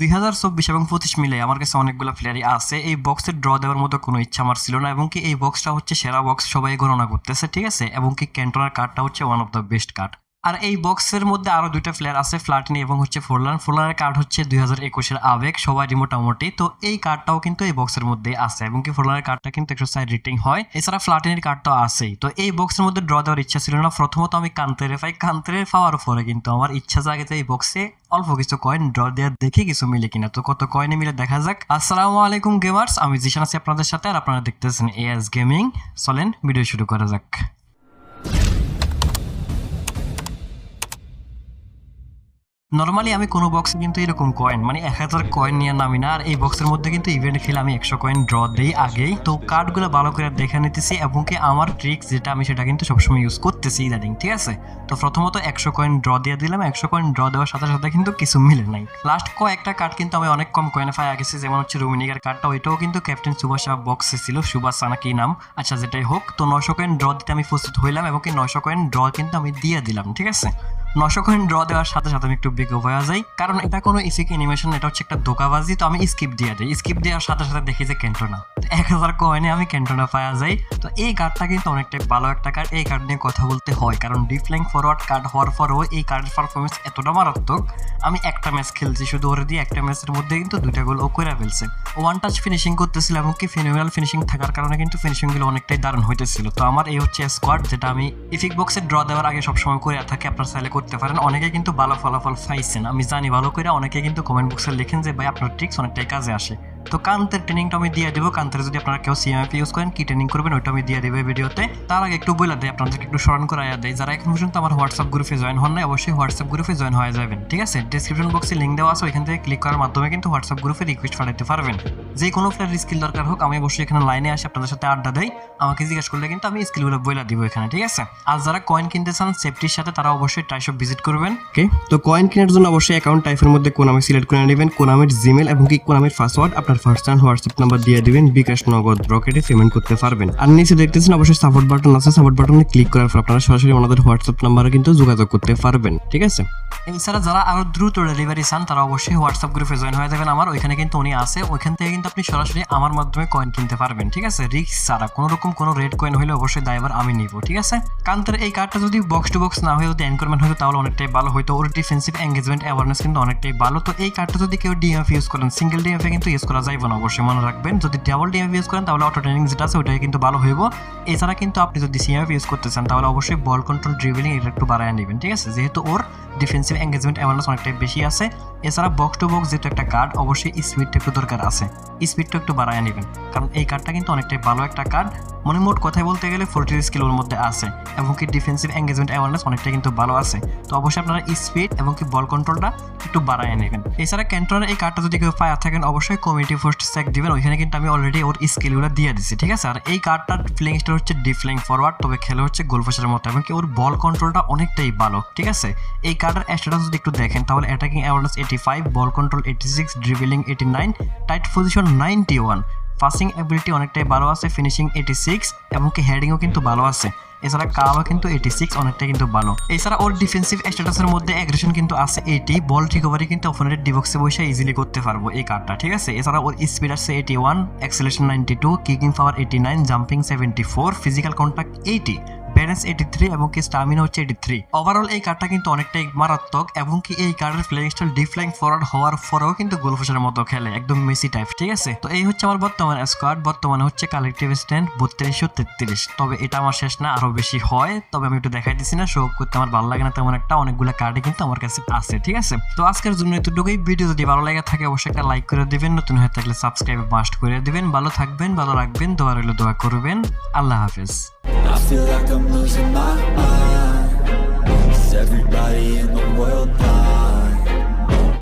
দুই হাজার চব্বিশ এবং পঁচিশ মিলে আমার কাছে অনেকগুলো প্লেয়ারই আছে। এই বক্সের ড্র দেওয়ার মতো কোনো ইচ্ছা আমার ছিল না এবং কি এই বক্সটা হচ্ছে সেরা বক্স সবাই গণনা করতেছে, ঠিক আছে? এবং কি ক্যান্টনার কার্ডটা হচ্ছে one of the best card আর এই বক্সের মধ্যে আরও দুইটা প্লেয়ার আছে ফ্লাটিনি এবং হচ্ছে ফোরলান ফোরলানের কার্ড হচ্ছে দুই হাজার একুশের আবেগ সবারই মোটামুটি। তো এই কার্ডটাও কিন্তু এই বক্সের মধ্যে আছে এবং কি ফোরলানের কার্ডটা কিন্তু একশো সাইড রেটিং হয়। এছাড়া ফ্লাটিনির কার্ডটাও আছেই। তো এই বক্সের মধ্যে ড্র দেওয়ার ইচ্ছা ছিল না। প্রথমত আমি কান্তেরে পাই। কান্তেরে পাওয়ার পরে কিন্তু আমার ইচ্ছা জাগে যে এই বক্সে অল্প কিছু কয়েন ড্র দেওয়ার দেখে কিছু মিলে কিনা। তো কত কয়েনে মিলে দেখা যাক। আসসালামু আলাইকুম গেমার্স আমি জিশান আছি আপনাদের সাথে। আর আপনারা দেখতেছেন এএস গেমিং চলেন ভিডিও শুরু করা যাক। নর্মালি আমি কোনো বক্সে কিন্তু এরকম কয়েন মানে এক হাজার কয়েন নিয়ে নামি না, আর এই বক্সের মধ্যে কিন্তু ইভেন্ট খেলে আমি একশো কয়েন ড্র দিই আগেই। তো কার্ডগুলো ভালো করে দেখে নিতেছি এবং কি আমার ট্রিক্স যেটা আমি সেটা কিন্তু সবসময় ইউজ করতেছি ইদানিং, ঠিক আছে? তো প্রথমত একশো কয়েন ড্র দিয়ে দিলাম, একশো কয়েন ড্র দেওয়ার সাথে সাথে কিন্তু কিছু মিলে নাই। লাস্ট কয়েকটা কার্ড কিন্তু আমি অনেক কম কয়েন পাই গেছি যেমন হচ্ছে রুমিনিগার কার্ডটা ওইটাও কিন্তু ক্যাপ্টেন সুভাষ বক্সে ছিল সুভাষ সানা কি নাম? আচ্ছা যেটাই হোক, তো নশো কয়েন ড্র দিতে আমি প্রস্তুত হইলাম এবং কি নশো কয়েন ড্র কিন্তু আমি দিয়ে দিলাম, ঠিক আছে? নশো কয়েন ড্র দেওয়ার সাথে সাথে আমি একটু বেগে হয়ে যাই। কারণ এটা কোনো ইফিক অ্যানিমেশন এটা হচ্ছে একটা ধোকাবাজি, তো আমি স্কিপ দিয়ে দিই স্কিপ দেওয়ার সাথে সাথে দেখি যে ক্যান্টোনা। এক হাজার কয়েনে আমি ক্যান্টোনা পাওয়া যাই। তো এই কার্ডটা কিন্তু অনেকটাই ভালো একটা কার্ড এই কার্ড নিয়ে কথা বলতে হয়। কারণ ডিফ্ল্যাং ফরওয়ার্ড কার্ড হওয়ার পরেও এই কার্ডের পারফরমেন্স এতটা মারাত্মক, আমি একটা ম্যাচ খেলছি শুধু ওরে দিয়ে, একটা ম্যাচের মধ্যে কিন্তু দুইটা গোল ও করে ফেলছে। ওয়ান টাচ ফিনিশিং করতেছিল এমনকি ফিনোমিনাল ফিনিশিং থাকার কারণে কিন্তু ফিনিশিংগুলো অনেকটাই দারুণ হইতেছিল। তো আমার এই হচ্ছে স্কোয়াড যেটা আমি ইফিক বক্সে ড্র দেওয়ার আগে সবসময় করে থাকি। আপনার চাইলে করতে পারেন। অনেকে কিন্তু ভালো ফলাফল পাইছেন। আমি জানি ভালো করে অনেকে কিন্তু কমেন্ট বক্সে লিখেন যে, ভাই, আপনার ট্রিক্স অনেকটাই কাজে আসে। তো কান্তের ট্রেনিংটা আমি দিয়ে দেবো। কান্তের যদি আপনারা কেউ সিএমএফ ইউজ করেন, কি ট্রেনিং করবেন, ওইটা আমি দিয়ে দেবো এই ভিডিওতে। তার আগে একটু বলে দেয় আপনাদেরকে একটু স্মরণ করাইয়া দেয় যারা এখন পর্যন্ত আমার হোয়াটসঅ্যাপ গ্রুপে জয়েন হন না অবশ্যই হোয়াটসঅ্যাপ গ্রুপে জয়েন হয়ে যাবেন, ঠিক আছে? ডিসক্রিপশন বক্সে লিঙ্ক দেওয়া আছে, ওইখান থেকে ক্লিক করার মাধ্যমে কিন্তু হোয়াটসঅ্যাপ গ্রুপে রিকোয়েস্ট পাঠাতে পারবেন। যে কোনো প্লেয়ার স্কিল দরকার হোক, আমি অবশ্যই এখানে লাইনে আসে আপনাদের সাথে আড্ডা দেয় আমাকে জিজ্ঞেস করলে কিন্তু আমি স্কিলগুলো বইলা দিব এখানে, ঠিক আছে? আর যারা কয়েন কিনতে চান সেফটির সাথে তারা অবশ্যই টাইশপ ভিজিট করবেন। ওকে তো কয়েন কেনার জন্য অবশ্যই অ্যাকাউন্ট টাইপের মধ্যে কোনামি সিলেক্ট করে নেবেন। কোনামির জিমেল এবং কি কোনামির পাসওয়ার্ড আপনার ফার্স্ট অ্যান্ড হোয়াটসঅ্যাপ নাম্বার দিয়ে দিবেন বিকাশ নগদ রকেটে পেমেন্ট করতে পারবেন। আর নিচে দেখতেছেন অবশ্যই সাপোর্ট বাটন আছে। সাপোর্ট বাটনে ক্লিক করার পর আপনারা সরাসরি আমাদের হোয়াটসঅ্যাপ নাম্বারে কিন্তু যোগাযোগ করতে পারবেন। ঠিক আছে? এছাড়া যারা আরও দ্রুত ডেলিভারি চান, তারা অবশ্যই হোয়াটসঅ্যাপ গ্রুপে জয়েন হয়ে যাবেন। আমার ওইখানে কিন্তু উনি আছে। ওইখান থেকে কিন্তু আপনি সরাসরি আমার মাধ্যমে কয়েন কিনতে পারবেন, ঠিক আছে? রিক্স ছাড়া, কোনো রকম কোনো রেড কয়েন হলে অবশ্যই দায়বার আমি নিব, ঠিক আছে? কান্তের এই কার্ডটা যদি বক্স টু বক্স না হয়ে যদি এনকোরমেন্ট হতো, তাহলে অনেকটাই ভালো হতো ওর ডিফেন্সিভ এঙ্গেজমেন্ট অ্যাওয়ারনেস কিন্তু অনেকটাই ভালো। তো এই কার্ডটা যদি কেউ ডিএমএফ ইউজ করেন সিঙ্গেল ডিএমএফ কিন্তু ইউজ করা যাইব না, অবশ্যই মনে রাখবেন। যদি ডাবল ডিএমএফ ইউজ করেন, তাহলে অটো ট্রেনিং যেটা আছে ওটাই কিন্তু ভালো হইব। এছাড়া কিন্তু আপনি যদি সিএমএফ ইউজ করতে চান, তাহলে অবশ্যই বল কন্ট্রোল ড্রিবলিং এটা একটু বাড়ায় নেবেন, ঠিক আছে? যেহেতু ওর ডিফেন্সিভ এঙ্গেজমেন্ট অ্যাওয়ারনেস অনেকটাই বেশি আছে। এছাড়া বক্স টু বক্স যেহেতু একটা কার্ড অবশ্যই স্পিডটা একটু দরকার আছে। স্পিডটা একটু বাড়ায় নেবেন। কারণ এই কার্ডটা কিন্তু অনেকটাই ভালো একটা কার্ড মনে মোট কথায় বলতে গেলে ফোরটির স্কিলের মধ্যে আছে এবং কি ডিফেন্সিভ এঙ্গেজমেন্ট অ্যাওয়ারনেস অনেকটা কিন্তু ভালো আছে। তো অবশ্যই আপনারা স্পিড এবং কি বল কন্ট্রোলটা একটু বাড়ায় নেবেন। এছাড়া ক্যান্টনের এই কার্ডটা যদি কেউ পায়া, থাকেন অবশ্যই কমিউনিটি ফোর্স চেক দিবেন। ওইখানে কিন্তু আমি অলরেডি ওর স্কিলগুলো দিয়ে দিচ্ছি ঠিক আছে? আর এই কার্ডটার ফ্লিং স্টার হচ্ছে ডিফ্লিং ফরওয়ার্ড তবে খেলে হচ্ছে গোলফোসের মতো এবং কি ওর বল কন্ট্রোলটা অনেকটাই ভালো, ঠিক আছে? এই কার্ডের স্ট্যাটাস যদি একটু দেখেন, তাহলে অ্যাটাকিং অ্যাওয়ারনেস এটি 85 ball control 86 dribbling 89 tight position 91 passing ability অনেকটাই ভালো আছে ফিনিশিং 86 এবং কি হেডিংও কিন্তু ভালো আছে। এছাড়া কাওয়া কিন্তু এইটি সিক্স অনেকটা কিন্তু ভালো। এছাড়া ওর ডিফেন্সিভ স্ট্যাটাসের মধ্যে অ্যাগ্রেশন কিন্তু আছে এইটি বল রিকভারি কিন্তু অপোনেন্টের ডিবক্সে বসে ইজিলি করতে পারব এই কার্ডটা ঠিক আছে? এছাড়া ওর স্পিড আছে 81 one 92 kicking power eighty nine jumping seventy four physical contact eighty balance eighty three এবং কি স্টামিনা হচ্ছে এইটি থ্রি ওভারঅল এই কার্ডটা কিন্তু অনেকটাই মারাত্মক এবং কি এই কার্ডের প্লেইং স্টাইল ডিফ্লাইং ফরওয়ার্ড হওয়ার পরেও কিন্তু গোলফুসের মতো খেলে, একদম মেসি টাইপ ঠিক আছে? তো এই হচ্ছে আমার বর্তমান স্কোয়াড বর্তমানে হচ্ছে কালেকটিভ স্ট্যান্ড বত্রিশশো তেত্রিশ। তবে এটা আমার শেষ না আরও বেশি হয়, তবে আমি একটু দেখাই দিচ্ছি না শো করতে আমার ভালো লাগে না তেমন একটা, অনেকগুলো কার্ডই কিন্তু আমার কাছে আছে, ঠিক আছে? তো আজকের জন্য এতটুকুই ভিডিও যদি ভালো লাগে থাকে অবশ্যই একটা লাইক করে দিবেন, নতুন হয়ে থাকলে সাবস্ক্রাইব মাস্ট করে দিবেন, ভালো থাকবেন, ভালো রাখবেন, দোয়া রইল, দোয়া করবেন, আল্লাহ হাফেজ। I feel like I'm losing my mind Is everybody in the world blind?